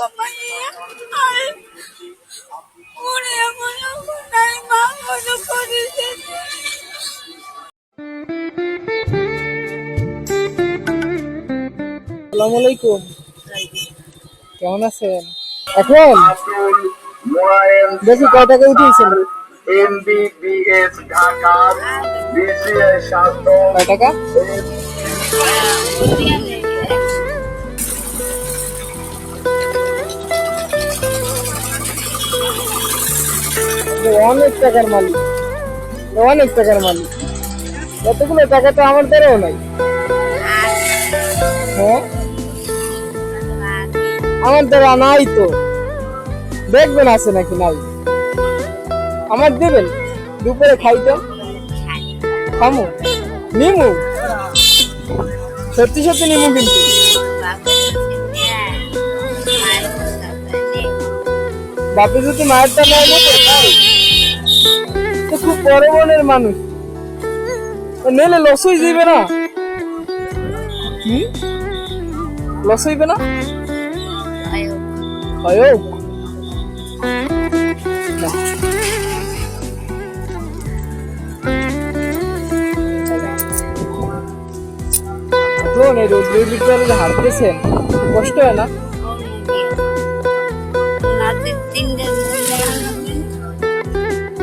আসসালামু আলাইকুম। কেমন আছেন? এখন? দেখি কয় টাকা উঠিয়েছেন? এমবিবিএস ঢাকা বিসিএস স্বাস্থ্য কয় টাকা? অনেক টাকার মালিক। অনেক টাকার মালিক। এতগুলো টাকা তো আমার দ্বারাও নাই। হ্যাঁ? আমার দ্বারা নাই তো। দেখবেন আছে নাকি নাই? আমার দেবেন? দুপুরে খাই তো খামু। নিমু? সত্যি সত্যি নিমু কিন্তু। বাপে যদি মায়েরটা নেয় নেবে তাই তো খুব বড় মনের মানুষ নেলে লস হয়ে যাবে না লস হইবে না হয় এই রোদ্রের ভিতরে হাঁটতেছেন কষ্ট হয় না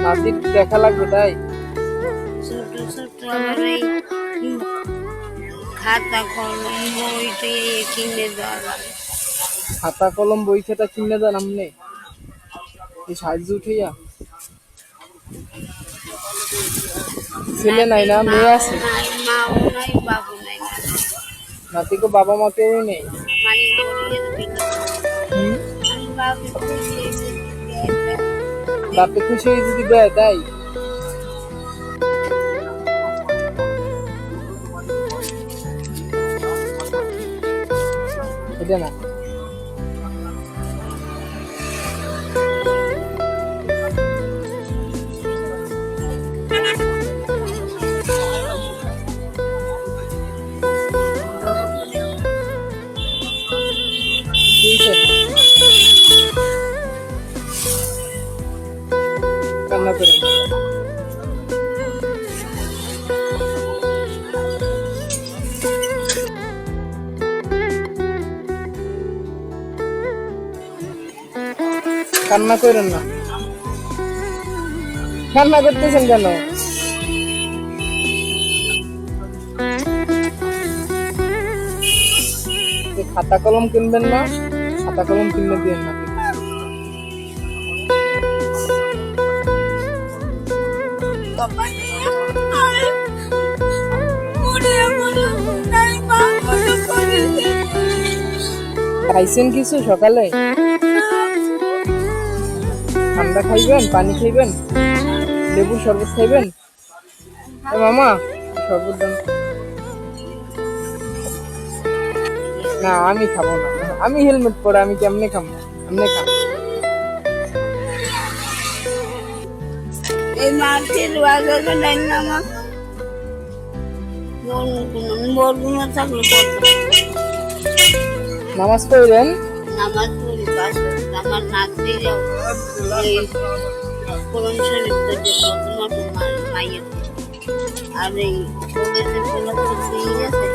নাতির দেখা লাগবে, তাই? ছোট ছোট আমার এই খাতা কলম বই টই কিনে খাতা কলম বই খাতা কিনে দেন আমনে এই সাহায্য উঠাইয়া। ছেলে নাই না, মেয়ে আছে? নাতিকে বাবা মা কেউই নেই? বাপে খুশি হয়ে যদি দেয় তাই? এটা না। কান্না করেন না। কান্না করেন না। কান্না করতেছেন কেন? খাতা কলম কিনবেন না, খাতা কলম কিনলে দিয়ে না। খাইছেন কিছু সকালে? ঠান্ডা খাইবেন, পানি খাইবেন? লেবুর শরবত খাইবেন? মামা, শরবত না, আমি খাব না। আমি হেলমেট পরে আমি কেমনে খাব কেমনে খাব। এই মাটির বাজারে নাই না মা। বরগুনা থাকলে পড়তো নামাজ পড়বেন নামাজ পড়ি পাশ আমার নাতনি যাও এই কোরআন শরীফ তো যে তোমার মায়ের আর এই কলেজের কোনো কিছু আছে?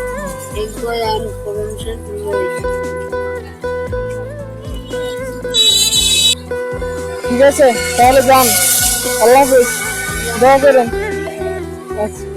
এই আমি কোরআন শরীফ ঠিক আছে তাহলে যান। আল্লাহ হাফিজ। দোয়া করেন। আচ্ছা।